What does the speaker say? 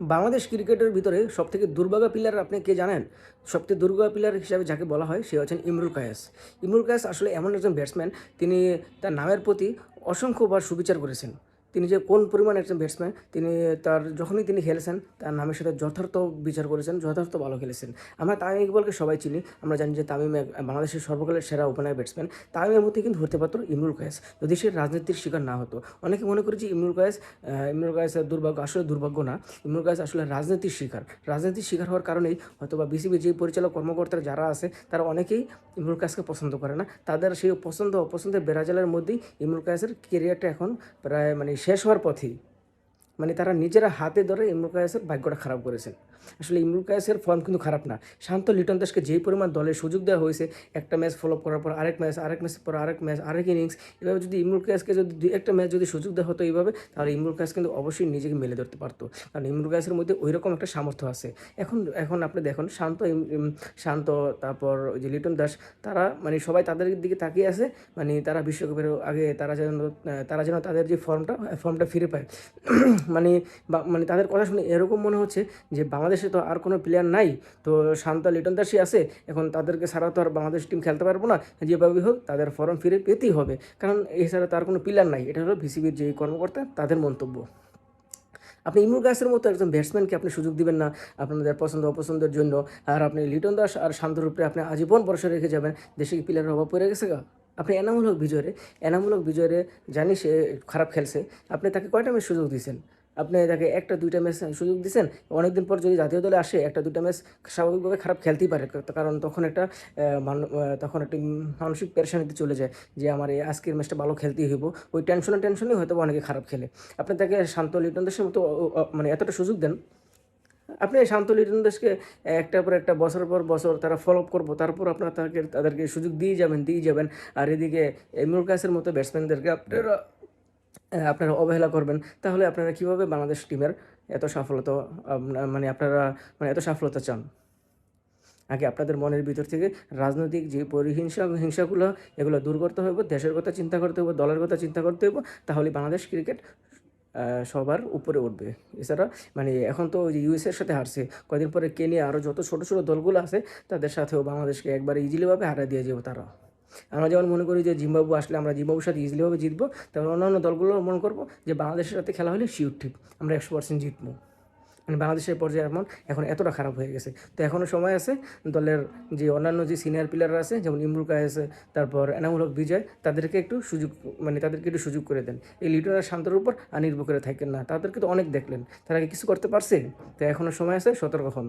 বাংলাদেশ ক্রিকেটের ভিতরে সবথেকে দুর্ভাগা প্লেয়ার আপনি কে জানেন? সবথেকে দুর্ভাগা প্লেয়ার হিসাবে যাকে বলা হয়, সে হচ্ছেন ইমরুল কায়াস। ইমরুল কায়াস আসলে এমন একজন ব্যাটসম্যান তিনি তার নামের প্রতি অসংখ্যবার সুবিচার করেছেন। তিনি যে কোন পরিমাণ একজন ব্যাটসম্যান তিনি তার যখনই তিনি খেলেছেন, তার নামের সাথে যথার্থ বিচার করেছেন, যথার্থ ভালো খেলেছেন। আমরা তামিম ইকবালকে সবাই চিনি, আমরা জানি যে তামিম বাংলাদেশের সর্বকালের সেরা ওপেনার ব্যাটসম্যান তামিমের মধ্যে কিন্তু হতে পারতো ইমরুল কায়েস, যদি সে রাজনীতির শিকার না হতো। অনেকে মনে করে যে ইমরুল কায়েস ইমরুল কায়েসের দুর্ভাগ্য আসলে দুর্ভাগ্য না। ইমরুল কায়েস আসলে রাজনীতির শিকার। রাজনীতির শিকার হওয়ার কারণেই হয়তো বা বিসিবি যে পরিচালক কর্মকর্তারা যারা আছে, তারা অনেকেই ইমরুল কায়েসকে পছন্দ করে না। তাদের সেই পছন্দ, অপছন্দের বেড়াজালের মধ্যেই ইমরুল কায়েসের কেরিয়ারটা এখন প্রায় মানে শেষ হওয়ার পথেই মানে তারা নিজেরা হাতে ধরে ইমরুল কায়েসের ভাগ্যটা খারাপ করেছেন। আসলে ইমরুল কায়েসের ফর্ম কিন্তু খারাপ না। শান্ত লিটন দাসকে যেই পরিমাণ দলের সুযোগ দেওয়া হয়েছে, একটা ম্যাচ ফলো করার পর আরেক ম্যাচ আরেক ম্যাচ পর আরেক ম্যাচ আরেক ইনিংস এভাবে যদি ইমরুল কায়েসকে যদি দুই একটা ম্যাচ যদি সুযোগ দেওয়া হতো এইভাবে, তাহলে ইমরুল কায়েস কিন্তু অবশ্যই নিজেকে মেলে ধরতে পারতো। কারণ ইমরুল কায়েসের মধ্যে ওই রকম একটা সামর্থ্য আছে। এখন এখন আপনি দেখুন, শান্ত শান্ত, তারপর ওই যে লিটন দাস, তারা মানে সবাই তাদের দিকে তাকিয়ে আছে। মানে তারা বিশ্বকাপের আগে তারা যেন তারা যেন তাদের যে ফর্মটা ফর্মটা ফিরে পায়। মানে মানে তাদের কথা শুনে এরকম মনে হচ্ছে যে বাংলাদেশে তো আর কোনো প্লেয়ার নাই। তো শান্ত লিটন দাসই আছে, এখন তাদেরকে ছাড়া তো আর বাংলাদেশ টিম খেলতে পারব না। যেভাবে হোক, তাদের ফর্ম ফিরে পেতেই হবে। কারণ এছাড়া তার কোনো প্লেয়ার নাই। এটা হলো ভিসিবির যে কর্মকর্তা, তাদের মন্তব্য। আপনি ইমরুল গাছের মতো একজন ব্যাটসম্যানকে আপনি সুযোগ দিবেন না আপনাদের পছন্দ, অপছন্দের জন্য। আর আপনি লিটন দাস আর শান্তর উপরে আপনি আজীবন ভরসা রেখে যাবেন। দেশে কি প্লেয়ারের অভাব পড়ে গেছে গা? আপনি এনামূলক বিজয়রে এনামূলক বিজয়রে জানি সে খারাপ খেলছে। আপনি তাকে কয়টা ম্যাচ সুযোগ দিয়েছেন? আপনি তাকে একটা, দুইটা ম্যাচ সুযোগ দিয়েছেন অনেকদিন পর যদি জাতীয় দলে আসে, একটা, দুইটা ম্যাচ স্বাভাবিকভাবে খারাপ খেলতেই পারে। কারণ তখন একটা তখন একটা মানসিক পেরেশানিতে চলে যায় যে আমার এই আজকের ম্যাচটা ভালো খেলতেই হইব। ওই টেনশনে টেনশনে হয়তো অনেকে খারাপ খেলে। আপনি তাকে শান্ত লিটন দাসের মতো মানে এতটা সুযোগ দেন। আপনি শান্ত লিটন দাসকে একটার পর একটা বছর পর বছর তারা ফলো আপ করব, তারপর আপনার তাকে, তাদেরকে সুযোগ দিয়ে যাবেন দিয়ে যাবেন। আর এদিকে ইমরুল কাসের মতো ব্যাটসম্যানদেরকে আপনারা আপনারা অবহেলা করবেন, তাহলে আপনারা কীভাবে বাংলাদেশ টিমের এত সফলতা মানে আপনারা মানে এত সফলতা চান? আগে আপনাদের মনের ভিতর থেকে রাজনৈতিক যে পরিহিংসা, হিংসাগুলো, এগুলো দূর করতে হবে দেশের কথা চিন্তা করতে হবে দলের কথা চিন্তা করতে হবে তাহলে বাংলাদেশ ক্রিকেট সবার উপরে উঠবে। এছাড়া মানে এখন তো ওই ইউএসের সাথে হারছে, কদিন পরে কেনিয়া আরও যত ছোটো ছোটো দলগুলো আছে, তাদের সাথেও বাংলাদেশকে একবার ইজিলিভাবে হারা দিয়ে যাব তারা। আমরা যেমন মনে করি যে জিম্বাবু আসলে আমরা জিম্বাবুর সাথে ইজিলিভাবে জিতবো তেমন অন্যান্য দলগুলো মনে করব যে বাংলাদেশের সাথে খেলা হলে শিওর ঠিক আমরা একশো পার্সেন্ট জিতবো। মানে বাংলাদেশের পর্যায়ে এমন এখন এতটা খারাপ হয়ে গেছে। তো এখনও সময় আছে, দলের যে অন্যান্য যে সিনিয়র প্লেয়াররা আছে, যেমন ইমরুল আছে তারপর এনামুল হক বিজয়, তাদেরকে একটু সুযোগ মানে তাদেরকে একটু সুযোগ করে দেন। এই লিটন শান্তর উপর আর নির্ভর করে থাকেন না। তাদেরকে তো অনেক দেখলেন, তারা কিছু করতে পারছে? তো এখনও সময় আছে, সতর্ক হন।